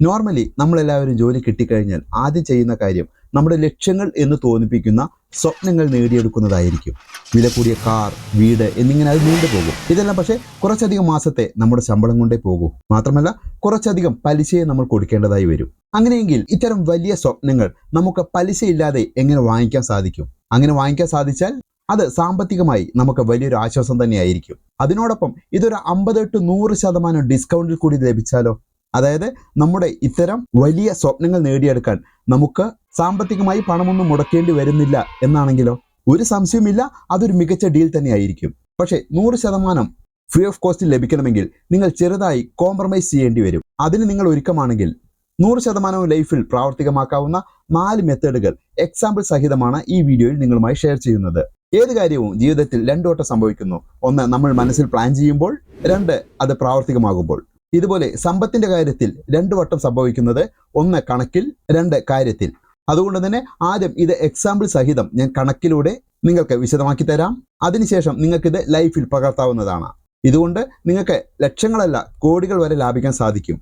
Normally നമ്മളെല്ലാവരും ജോലി കിട്ടിക്കഴിഞ്ഞാൽ ആദ്യം ചെയ്യുന്ന കാര്യം നമ്മുടെ ലക്ഷ്യങ്ങൾ എന്ന് തോന്നിപ്പിക്കുന്ന സ്വപ്നങ്ങൾ നേടിയെടുക്കുന്നതായിരിക്കും. വില കൂടിയ കാർ വീട് എന്നിങ്ങനെ അത് നീണ്ടുപോകും ഇതെല്ലാം പക്ഷേ കുറച്ചധികം മാസത്തെ നമ്മുടെ ശമ്പളം കൊണ്ടേ പോകൂ. മാത്രമല്ല കുറച്ചധികം പലിശയെ നമ്മൾ കൊടുക്കേണ്ടതായി വരും. അങ്ങനെയെങ്കിൽ ഇത്തരം വലിയ സ്വപ്നങ്ങൾ നമുക്ക് പലിശയില്ലാതെ എങ്ങനെ വാങ്ങിക്കാൻ സാധിക്കും? അങ്ങനെ വാങ്ങിക്കാൻ സാധിച്ചാൽ അത് സാമ്പത്തികമായി നമുക്ക് വലിയൊരു ആശ്വാസം തന്നെയായിരിക്കും. അതിനോടൊപ്പം ഇതൊരു അമ്പത് ടു നൂറ് ശതമാനം ഡിസ്കൗണ്ടിൽ കൂടി ലഭിച്ചാലോ? അതായത് നമ്മുടെ ഇത്തരം വലിയ സ്വപ്നങ്ങൾ നേടിയെടുക്കാൻ നമുക്ക് സാമ്പത്തികമായി പണമൊന്നും മുടക്കേണ്ടി വരുന്നില്ല എന്നാണെങ്കിലോ? ഒരു സംശയമില്ല അതൊരു മികച്ച ഡീൽ തന്നെയായിരിക്കും. പക്ഷേ നൂറ് ശതമാനം ഫ്രീ ഓഫ് കോസ്റ്റ് ലഭിക്കണമെങ്കിൽ നിങ്ങൾ ചെറുതായി കോംപ്രമൈസ് ചെയ്യേണ്ടി വരും. അതിന് നിങ്ങൾ ഒരുക്കമാണെങ്കിൽ നൂറ് ശതമാനവും ലൈഫിൽ പ്രാവർത്തികമാക്കാവുന്ന നാല് മെത്തേഡുകൾ എക്സാമ്പിൾ സഹിതമാണ് ഈ വീഡിയോയിൽ നിങ്ങളുമായി ഷെയർ ചെയ്യുന്നത്. ഏത് കാര്യവും ജീവിതത്തിൽ രണ്ടു വട്ടം സംഭവിക്കുന്നു. ഒന്ന് നമ്മൾ മനസ്സിൽ പ്ലാൻ ചെയ്യുമ്പോൾ രണ്ട് അത് പ്രാവർത്തികമാകുമ്പോൾ. ഇതുപോലെ സമ്പത്തിന്റെ കാര്യത്തിൽ രണ്ട് വട്ടം സംഭവിക്കുന്നത് ഒന്ന് കണക്കിൽ രണ്ട് കാര്യത്തിൽ. അതുകൊണ്ട് തന്നെ ആദ്യം ഇത് എക്സാമ്പിൾ സഹിതം ഞാൻ കണക്കിലൂടെ നിങ്ങൾക്ക് വിശദമാക്കി തരാം. അതിനുശേഷം ഇത് ലൈഫിൽ പകർത്താവുന്നതാണ്. ഇതുകൊണ്ട് നിങ്ങൾക്ക് ലക്ഷങ്ങളല്ല കോടികൾ വരെ ലാഭിക്കാൻ സാധിക്കും.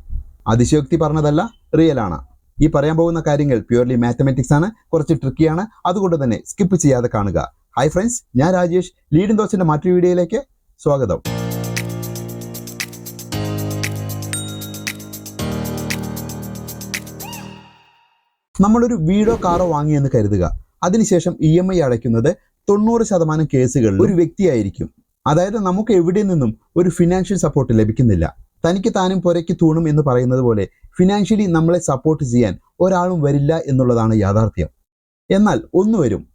അതിശയോക്തി പറഞ്ഞതല്ല റിയൽ ആണ്. ഈ പറയാൻ പോകുന്ന കാര്യങ്ങൾ പ്യുവർലി മാത്തമെറ്റിക്സ് ആണ് കുറച്ച് ട്രിക്കിയാണ് അതുകൊണ്ട് തന്നെ സ്കിപ്പ് ചെയ്യാതെ കാണുക. ഹായ് ഫ്രണ്ട്സ് ഞാൻ രാജേഷ്. ലീഡിംഗ് ദോസിന്റെ മറ്റൊരു വീഡിയോയിലേക്ക് സ്വാഗതം. നമ്മളൊരു വീടോ കാറോ വാങ്ങിയെന്ന് കരുതുക. അതിനുശേഷം ഇ എം ഐ അടയ്ക്കുന്നത് തൊണ്ണൂറ് ശതമാനം കേസുകളിൽ ഒരു വ്യക്തിയായിരിക്കും. അതായത് നമുക്ക് എവിടെ നിന്നും ഒരു ഫിനാൻഷ്യൽ സപ്പോർട്ട് ലഭിക്കുന്നില്ല. തനിക്ക് താനും പുരയ്ക്ക് തൂണും എന്ന് പറയുന്നത് പോലെ ഫിനാൻഷ്യലി നമ്മളെ സപ്പോർട്ട് ചെയ്യാൻ ഒരാളും വരില്ല എന്നുള്ളതാണ് യാഥാർത്ഥ്യം. എന്നാൽ ഒന്ന് വരും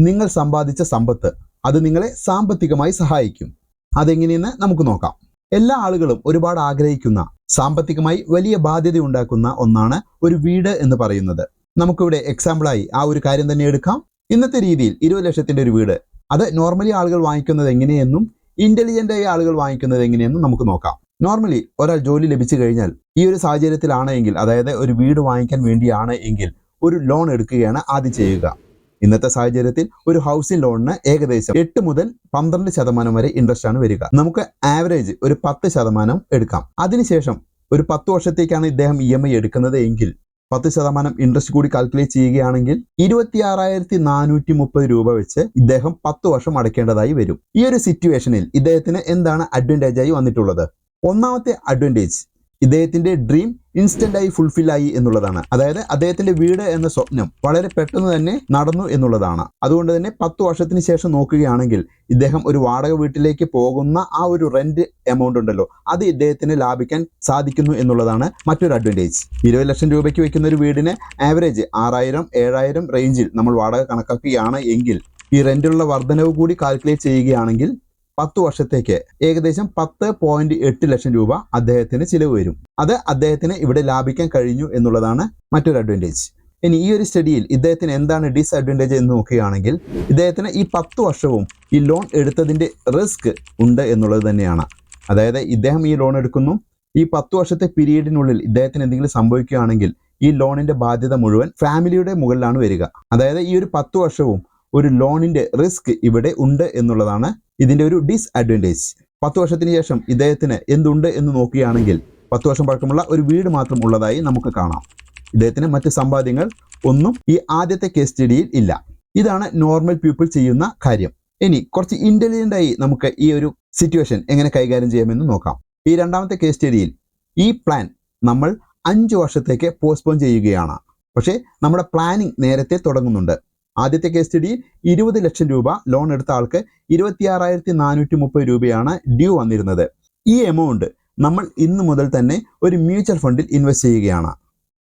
നിങ്ങൾ സമ്പാദിച്ച സമ്പത്ത് അത് നിങ്ങളെ സാമ്പത്തികമായി സഹായിക്കും. അതെങ്ങനെയെന്ന് നമുക്ക് നോക്കാം. എല്ലാ ആളുകളും ഒരുപാട് ആഗ്രഹിക്കുന്ന സാമ്പത്തികമായി വലിയ ബാധ്യത ഉണ്ടാക്കുന്ന ഒന്നാണ് ഒരു വീട് എന്ന് പറയുന്നത്. നമുക്കിവിടെ എക്സാമ്പിളായി ആ ഒരു കാര്യം തന്നെ എടുക്കാം. ഇന്നത്തെ രീതിയിൽ ഇരുപത് ലക്ഷത്തിന്റെ ഒരു വീട് അത് നോർമലി ആളുകൾ വാങ്ങിക്കുന്നത് എങ്ങനെയെന്നും ഇന്റലിജന്റ് ആയ ആളുകൾ വാങ്ങിക്കുന്നത് എങ്ങനെയെന്നും നമുക്ക് നോക്കാം. നോർമലി ഒരാൾ ജോലി ലഭിച്ചു കഴിഞ്ഞാൽ ഈ ഒരു സാഹചര്യത്തിലാണ് എങ്കിൽ അതായത് ഒരു വീട് വാങ്ങിക്കാൻ വേണ്ടിയാണ് എങ്കിൽ ഒരു ലോൺ എടുക്കുകയാണ് ആദ്യം ചെയ്യുക. ഇന്നത്തെ സാഹചര്യത്തിൽ ഒരു ഹൗസിംഗ് ലോണിന് ഏകദേശം എട്ട് മുതൽ പന്ത്രണ്ട് ശതമാനം വരെ ഇൻട്രസ്റ്റ് ആണ് വരിക. നമുക്ക് ആവറേജ് ഒരു പത്ത് ശതമാനം എടുക്കാം. അതിനുശേഷം ഒരു പത്ത് വർഷത്തേക്കാണ് ഇദ്ദേഹം ഇ എം ഐ എടുക്കുന്നത് എങ്കിൽ പത്ത് ശതമാനം ഇൻട്രസ്റ്റ് കൂടി കാൽക്കുലേറ്റ് ചെയ്യുകയാണെങ്കിൽ ഇരുപത്തി ആറായിരത്തി നാനൂറ്റി മുപ്പത് രൂപ വെച്ച് ഇദ്ദേഹം പത്ത് വർഷം അടയ്ക്കേണ്ടതായി വരും. ഈ ഒരു സിറ്റുവേഷനിൽ ഇദ്ദേഹത്തിന് എന്താണ് അഡ്വാന്റേജ് ആയി വന്നിട്ടുള്ളത്? ഒന്നാമത്തെ അഡ്വാന്റേജ് ഇദ്ദേഹത്തിന്റെ ഡ്രീം ഫുൾഫിൽ ആയി എന്നുള്ളതാണ്. അതായത് അദ്ദേഹത്തിന്റെ വീട് എന്ന സ്വപ്നം വളരെ പെട്ടെന്ന് തന്നെ നടന്നു എന്നുള്ളതാണ്. അതുകൊണ്ട് തന്നെ പത്ത് വർഷത്തിന് ശേഷം നോക്കുകയാണെങ്കിൽ ഇദ്ദേഹം ഒരു വാടക വീട്ടിലേക്ക് പോകുന്ന ആ ഒരു റെന്റ് എമൗണ്ട് ഉണ്ടല്ലോ അത് ഇദ്ദേഹത്തിന് ലാഭിക്കാൻ സാധിക്കുന്നു എന്നുള്ളതാണ് മറ്റൊരു അഡ്വാന്റേജ് ഇരുപത് ലക്ഷം രൂപയ്ക്ക് വെക്കുന്ന ഒരു വീടിന് ആവറേജ് ആറായിരം ഏഴായിരം റേഞ്ചിൽ നമ്മൾ വാടക കണക്കാക്കുകയാണ് എങ്കിൽ ഈ റെന്റിലുള്ള വർധനവ് കൂടി കാൽക്കുലേറ്റ് ചെയ്യുകയാണെങ്കിൽ പത്ത് വർഷത്തേക്ക് ഏകദേശം പത്ത് പോയിന്റ് എട്ട് ലക്ഷം രൂപ അദ്ദേഹത്തിന് ചിലവ് വരും. അത് അദ്ദേഹത്തിന് ഇവിടെ ലാഭിക്കാൻ കഴിഞ്ഞു എന്നുള്ളതാണ് മറ്റൊരു അഡ്വാന്റേജ് ഇനി ഈ ഒരു സ്റ്റഡിയിൽ ഇദ്ദേഹത്തിന് എന്താണ് ഡിസ്അഡ്വാന്റേജ് എന്ന് നോക്കുകയാണെങ്കിൽ ഇദ്ദേഹത്തിന് ഈ പത്ത് വർഷവും ഈ ലോൺ എടുത്തതിന്റെ റിസ്ക് ഉണ്ട് എന്നുള്ളത് തന്നെയാണ്. അതായത് ഇദ്ദേഹം ഈ ലോൺ എടുക്കുന്നു. ഈ പത്ത് വർഷത്തെ പീരീഡിനുള്ളിൽ ഇദ്ദേഹത്തിന് എന്തെങ്കിലും സംഭവിക്കുകയാണെങ്കിൽ ഈ ലോണിന്റെ ബാധ്യത മുഴുവൻ ഫാമിലിയുടെ മുകളിലാണ് വരിക. അതായത് ഈ ഒരു പത്ത് വർഷവും ഒരു ലോണിന്റെ റിസ്ക് ഇവിടെ ഉണ്ട് എന്നുള്ളതാണ് ഇതിന്റെ ഒരു ഡിസ്അഡ്വാന്റേജ് പത്ത് വർഷത്തിന് ശേഷം ഇദ്ദേഹത്തിന് എന്തുണ്ട് എന്ന് നോക്കുകയാണെങ്കിൽ പത്ത് വർഷം പഴക്കമുള്ള ഒരു വീട് മാത്രം ഉള്ളതായി നമുക്ക് കാണാം. ഇദ്ദേഹത്തിന് മറ്റ് സമ്പാദ്യങ്ങൾ ഒന്നും ഈ ആദ്യത്തെ കേസ് സ്റ്റഡിയിൽ ഇല്ല. ഇതാണ് നോർമൽ പീപ്പിൾ ചെയ്യുന്ന കാര്യം. ഇനി കുറച്ച് ഇന്റലിജന്റ് ആയി നമുക്ക് ഈ ഒരു സിറ്റുവേഷൻ എങ്ങനെ കൈകാര്യം ചെയ്യാമെന്ന് നോക്കാം. ഈ രണ്ടാമത്തെ കേസ് സ്റ്റഡിയിൽ ഈ പ്ലാൻ നമ്മൾ അഞ്ച് വർഷത്തേക്ക് പോസ്റ്റ്പോൺ ചെയ്യുകയാണ്. പക്ഷേ നമ്മുടെ പ്ലാനിങ് നേരത്തെ തുടങ്ങുന്നുണ്ട്. ആദ്യത്തെ കേസ് സ്റ്റഡിയിൽ ഇരുപത് ലക്ഷം രൂപ ലോൺ എടുത്ത ആൾക്ക് ഇരുപത്തിയാറായിരത്തി നാനൂറ്റി മുപ്പത് രൂപയാണ് ഡ്യൂ വന്നിരുന്നത്. ഈ എമൗണ്ട് നമ്മൾ ഇന്ന് മുതൽ തന്നെ ഒരു മ്യൂച്വൽ ഫണ്ടിൽ ഇൻവെസ്റ്റ് ചെയ്യുകയാണ്.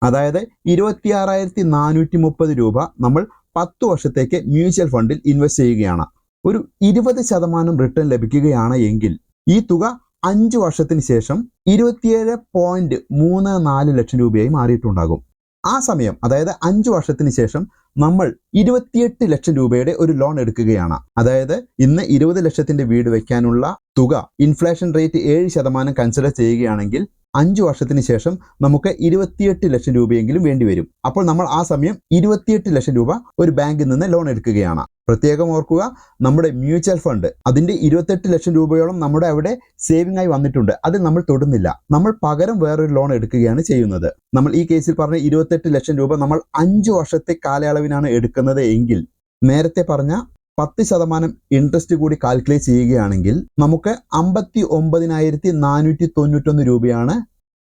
അതായത് ഇരുപത്തിയാറായിരത്തി നാനൂറ്റി മുപ്പത് രൂപ നമ്മൾ പത്ത് വർഷത്തേക്ക് മ്യൂച്വൽ ഫണ്ടിൽ ഇൻവെസ്റ്റ് ചെയ്യുകയാണ്. ഒരു ഇരുപത് ശതമാനം റിട്ടേൺ ലഭിക്കുകയാണ് എങ്കിൽ ഈ തുക അഞ്ച് വർഷത്തിന് ശേഷം ഇരുപത്തിയേഴ് പോയിന്റ് മൂന്ന് നാല് ലക്ഷം രൂപയായി മാറിയിട്ടുണ്ടാകും. ആ സമയം അതായത് അഞ്ചു വർഷത്തിന് ശേഷം നമ്മൾ ഇരുപത്തിയെട്ട് ലക്ഷം രൂപയുടെ ഒരു ലോൺ എടുക്കുകയാണ്. അതായത് ഇന്ന് ഇരുപത് ലക്ഷത്തിന്റെ വീട് വയ്ക്കാനുള്ള തുക ഇൻഫ്ലേഷൻ റേറ്റ് ഏഴ് ശതമാനം കൺസിഡർ ചെയ്യുകയാണെങ്കിൽ അഞ്ചു വർഷത്തിന് ശേഷം നമുക്ക് ഇരുപത്തിയെട്ട് ലക്ഷം രൂപയെങ്കിലും വേണ്ടി വരും. അപ്പോൾ നമ്മൾ ആ സമയം ഇരുപത്തിയെട്ട് ലക്ഷം രൂപ ഒരു ബാങ്കിൽ നിന്ന് ലോൺ എടുക്കുകയാണ്. പ്രത്യേകം ഓർക്കുക നമ്മുടെ മ്യൂച്വൽ ഫണ്ട് അതിന്റെ ഇരുപത്തെട്ട് ലക്ഷം രൂപയോളം നമ്മുടെ അവിടെ സേവിംഗ് ആയി വന്നിട്ടുണ്ട്. അത് നമ്മൾ തൊടുന്നില്ല. നമ്മൾ പകരം വേറൊരു ലോൺ എടുക്കുകയാണ് ചെയ്യുന്നത്. നമ്മൾ ഈ കേസിൽ പറഞ്ഞ ഇരുപത്തെട്ട് ലക്ഷം രൂപ നമ്മൾ അഞ്ച് വർഷത്തെ കാലയളവിനാണ് എടുക്കുന്നത് എങ്കിൽ നേരത്തെ പറഞ്ഞ പത്ത് ശതമാനം ഇൻട്രസ്റ്റ് കൂടി കാൽക്കുലേറ്റ് ചെയ്യുകയാണെങ്കിൽ നമുക്ക് അമ്പത്തി ഒമ്പതിനായിരത്തി നാനൂറ്റി തൊണ്ണൂറ്റൊന്ന് രൂപയാണ്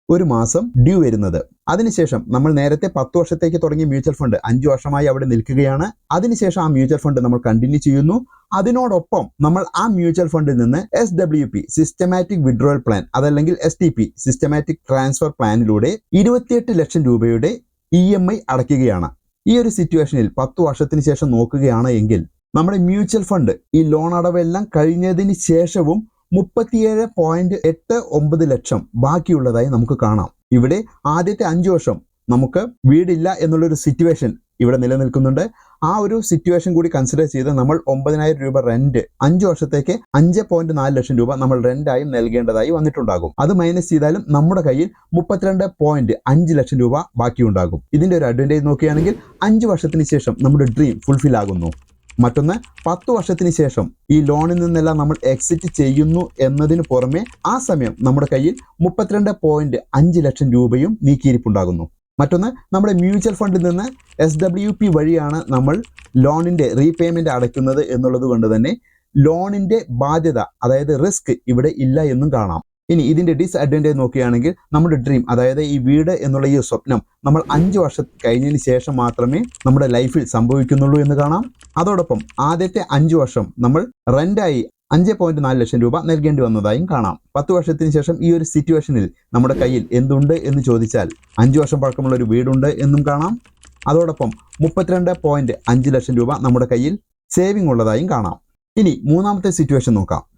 ഒരു മാസം ഡ്യൂ വരുന്നത്. അതിനുശേഷം നമ്മൾ നേരത്തെ പത്ത് വർഷത്തേക്ക് തുടങ്ങിയ മ്യൂച്വൽ ഫണ്ട് അഞ്ച് വർഷമായി അവിടെ നിൽക്കുകയാണ്. അതിനുശേഷം ആ മ്യൂച്വൽ ഫണ്ട് നമ്മൾ കണ്ടിന്യൂ ചെയ്യുന്നു. അതിനോടൊപ്പം നമ്മൾ ആ മ്യൂച്വൽ ഫണ്ടിൽ നിന്ന് S W P systematic withdrawal plan അതല്ലെങ്കിൽ S T P systematic transfer പ്ലാനിലൂടെ ഇരുപത്തിയെട്ട് ലക്ഷം രൂപയുടെ ഇ എം ഐ അടയ്ക്കുകയാണ്. ഈ ഒരു സിറ്റുവേഷനിൽ പത്ത് വർഷത്തിന് ശേഷം നോക്കുകയാണ് എങ്കിൽ നമ്മുടെ മ്യൂച്വൽ ഫണ്ട് ഈ ലോൺ അടവെല്ലാം കഴിഞ്ഞതിന് ശേഷവും മുപ്പത്തിയേഴ് പോയിന്റ് എട്ട് ഒമ്പത് ലക്ഷം ബാക്കിയുള്ളതായി നമുക്ക് കാണാം. ഇവിടെ ആദ്യത്തെ അഞ്ചു വർഷം നമുക്ക് വീടില്ല എന്നുള്ളൊരു സിറ്റുവേഷൻ ഇവിടെ നിലനിൽക്കുന്നുണ്ട്. ആ ഒരു സിറ്റുവേഷൻ കൂടി കൺസിഡർ ചെയ്ത് നമ്മൾ ഒമ്പതിനായിരം രൂപ റെന്റ് അഞ്ചു വർഷത്തേക്ക് അഞ്ച് പോയിന്റ് നാല് ലക്ഷം രൂപ നമ്മൾ റെന്റായും നൽകേണ്ടതായി വന്നിട്ടുണ്ടാകും. അത് മൈനസ് ചെയ്താലും നമ്മുടെ കയ്യിൽ മുപ്പത്തിരണ്ട് പോയിന്റ് അഞ്ച് ലക്ഷം രൂപ ബാക്കിയുണ്ടാകും. ഇതിന്റെ ഒരു അഡ്വാന്റേജ് നോക്കുകയാണെങ്കിൽ അഞ്ച് വർഷത്തിന് ശേഷം നമ്മുടെ ഡ്രീം ഫുൾഫിൽ ആകുന്നു. മറ്റൊന്ന് പത്ത് വർഷത്തിന് ശേഷം ഈ ലോണിൽ നിന്നെല്ലാം നമ്മൾ എക്സിറ്റ് ചെയ്യുന്നു എന്നതിന് പുറമെ ആ സമയം നമ്മുടെ കയ്യിൽ മുപ്പത്തിരണ്ട് പോയിന്റ് അഞ്ച് ലക്ഷം രൂപയും നീക്കിയിരിപ്പുണ്ടാകുന്നു. മറ്റൊന്ന് നമ്മുടെ മ്യൂച്വൽ ഫണ്ടിൽ നിന്ന് എസ് ഡബ്ല്യു പി വഴിയാണ് നമ്മൾ ലോണിന്റെ റീപേയ്മെന്റ് അടയ്ക്കുന്നത് എന്നുള്ളത് കൊണ്ട് തന്നെ ലോണിന്റെ ബാധ്യത അതായത് റിസ്ക് ഇവിടെ ഇല്ല എന്നും കാണാം. ഇനി ഇതിന്റെ ഡിസ്അഡ്വാന്റേജ് നോക്കുകയാണെങ്കിൽ നമ്മുടെ ഡ്രീം അതായത് ഈ വീട് എന്നുള്ള ഈ സ്വപ്നം നമ്മൾ അഞ്ച് വർഷം കഴിഞ്ഞതിന് ശേഷം മാത്രമേ നമ്മുടെ ലൈഫിൽ സംഭവിക്കുന്നുള്ളൂ എന്ന് കാണാം. അതോടൊപ്പം ആദ്യത്തെ അഞ്ച് വർഷം നമ്മൾ റെന്റായി അഞ്ച് പോയിന്റ് നാല് ലക്ഷം രൂപ നൽകേണ്ടി വന്നതായും കാണാം. പത്ത് വർഷത്തിന് ശേഷം ഈ ഒരു സിറ്റുവേഷനിൽ നമ്മുടെ കയ്യിൽ എന്തുണ്ട് എന്ന് ചോദിച്ചാൽ അഞ്ച് വർഷം പഴക്കമുള്ള ഒരു വീടുണ്ട് എന്നും കാണാം. അതോടൊപ്പം മുപ്പത്തിരണ്ട് പോയിന്റ് അഞ്ച് ലക്ഷം രൂപ നമ്മുടെ കയ്യിൽ സേവിംഗ് ഉള്ളതായും കാണാം. ഇനി മൂന്നാമത്തെ സിറ്റുവേഷൻ നോക്കാം.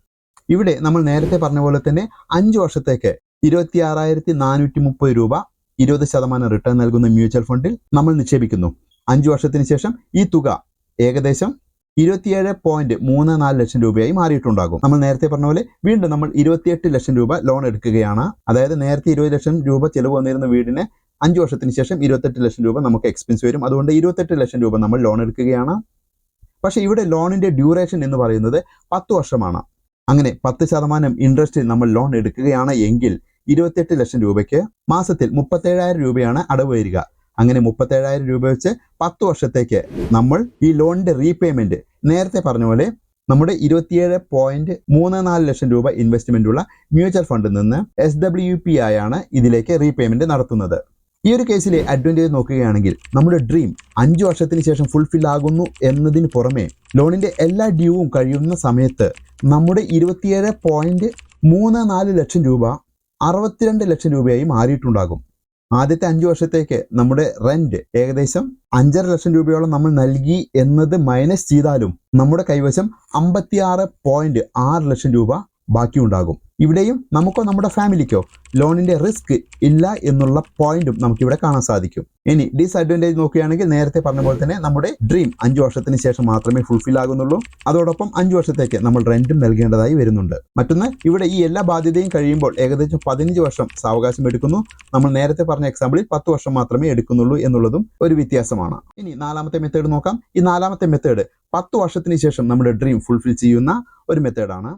ഇവിടെ നമ്മൾ നേരത്തെ പറഞ്ഞ പോലെ തന്നെ അഞ്ച് വർഷത്തേക്ക് ഇരുപത്തി ആറായിരത്തി നാനൂറ്റി മുപ്പത് രൂപ ഇരുപത് ശതമാനം റിട്ടേൺ നൽകുന്ന മ്യൂച്വൽ ഫണ്ടിൽ നമ്മൾ നിക്ഷേപിക്കുന്നു. അഞ്ച് വർഷത്തിന് ശേഷം ഈ തുക ഏകദേശം ഇരുപത്തിയേഴ് പോയിന്റ് മൂന്ന് നാല് ലക്ഷം രൂപയായി മാറിയിട്ടുണ്ടാകും. നമ്മൾ നേരത്തെ പറഞ്ഞ പോലെ വീണ്ടും നമ്മൾ ഇരുപത്തിയെട്ട് ലക്ഷം രൂപ ലോൺ എടുക്കുകയാണ്. അതായത് നേരത്തെ ഇരുപത് ലക്ഷം രൂപ ചെലവ് വന്നിരുന്ന വീടിന് അഞ്ച് വർഷത്തിന് ശേഷം ഇരുപത്തെട്ട് ലക്ഷം രൂപ നമുക്ക് എക്സ്പെൻസ് വരും. അതുകൊണ്ട് ഇരുപത്തെട്ട് ലക്ഷം രൂപ നമ്മൾ ലോൺ എടുക്കുകയാണ്. പക്ഷേ ഇവിടെ ലോണിന്റെ ഡ്യൂറേഷൻ എന്ന് പറയുന്നത് പത്ത് വർഷമാണ്. അങ്ങനെ പത്ത് ശതമാനം ഇൻട്രസ്റ്റിൽ നമ്മൾ ലോൺ എടുക്കുകയാണ് എങ്കിൽ ഇരുപത്തെട്ട് ലക്ഷം രൂപയ്ക്ക് മാസത്തിൽ മുപ്പത്തേഴായിരം രൂപയാണ് അടവ് വരിക. അങ്ങനെ മുപ്പത്തേഴായിരം രൂപ വെച്ച് പത്ത് വർഷത്തേക്ക് നമ്മൾ ഈ ലോണിന്റെ റീപേയ്മെന്റ് നേരത്തെ പറഞ്ഞ പോലെ നമ്മുടെ ഇരുപത്തിയേഴ് പോയിന്റ് മൂന്ന് നാല് ലക്ഷം രൂപ ഇൻവെസ്റ്റ്മെന്റ് ഉള്ള മ്യൂച്വൽ ഫണ്ടിൽ നിന്ന് എസ് ഡബ്ല്യു പി ആയാണ് ഇതിലേക്ക് റീപേയ്മെന്റ് നടത്തുന്നത്. ഈ ഒരു കേസിലെ അഡ്വാന്റേജ് നോക്കുകയാണെങ്കിൽ നമ്മുടെ ഡ്രീം അഞ്ച് വർഷത്തിന് ശേഷം ഫുൾഫിൽ ആകുന്നു എന്നതിന് പുറമെ ലോണിന്റെ എല്ലാ ഡ്യൂവും കഴിയുന്ന സമയത്ത് നമ്മുടെ ഇരുപത്തിയേഴ് പോയിന്റ് മൂന്ന് നാല് ലക്ഷം രൂപ അറുപത്തിരണ്ട് ലക്ഷം രൂപയായി മാറിയിട്ടുണ്ടാകും. ആദ്യത്തെ അഞ്ച് വർഷത്തേക്ക് നമ്മുടെ റെന്റ് ഏകദേശം അഞ്ചര ലക്ഷം രൂപയോളം നമ്മൾ നൽകി എന്നത് മൈനസ് ചെയ്താലും നമ്മുടെ കൈവശം അമ്പത്തിയാറ് പോയിന്റ് ആറ് ലക്ഷം രൂപ ബാക്കിയുണ്ടാകും. ഇവിടെയും നമുക്കോ നമ്മുടെ ഫാമിലിക്കോ ലോണിന്റെ റിസ്ക് ഇല്ല എന്നുള്ള പോയിന്റും നമുക്കിവിടെ കാണാൻ സാധിക്കും. ഇനി ഡിസ്അഡ്വാന്റേജ് നോക്കുകയാണെങ്കിൽ നേരത്തെ പറഞ്ഞ പോലെ തന്നെ നമ്മുടെ ഡ്രീം അഞ്ചു വർഷത്തിന് ശേഷം മാത്രമേ ഫുൾഫിൽ ആകുന്നുള്ളൂ. അതോടൊപ്പം അഞ്ചു വർഷത്തേക്ക് നമ്മൾ റെന്റും നൽകേണ്ടതായി വരുന്നുണ്ട്. മറ്റൊന്ന് ഇവിടെ ഈ എല്ലാ ബാധ്യതയും കഴിയുമ്പോൾ ഏകദേശം പതിനഞ്ച് വർഷം സാവകാശം എടുക്കുന്നു. നമ്മൾ നേരത്തെ പറഞ്ഞ എക്സാമ്പിളിൽ പത്ത് വർഷം മാത്രമേ എടുക്കുന്നുള്ളൂ എന്നുള്ളതും ഒരു വ്യത്യാസമാണ്. ഇനി നാലാമത്തെ മെത്തേഡ് നോക്കാം. ഈ നാലാമത്തെ മെത്തേഡ് പത്ത് വർഷത്തിന് ശേഷം നമ്മുടെ ഡ്രീം ഫുൾഫിൽ ചെയ്യുന്ന ഒരു മെത്തേഡാണ്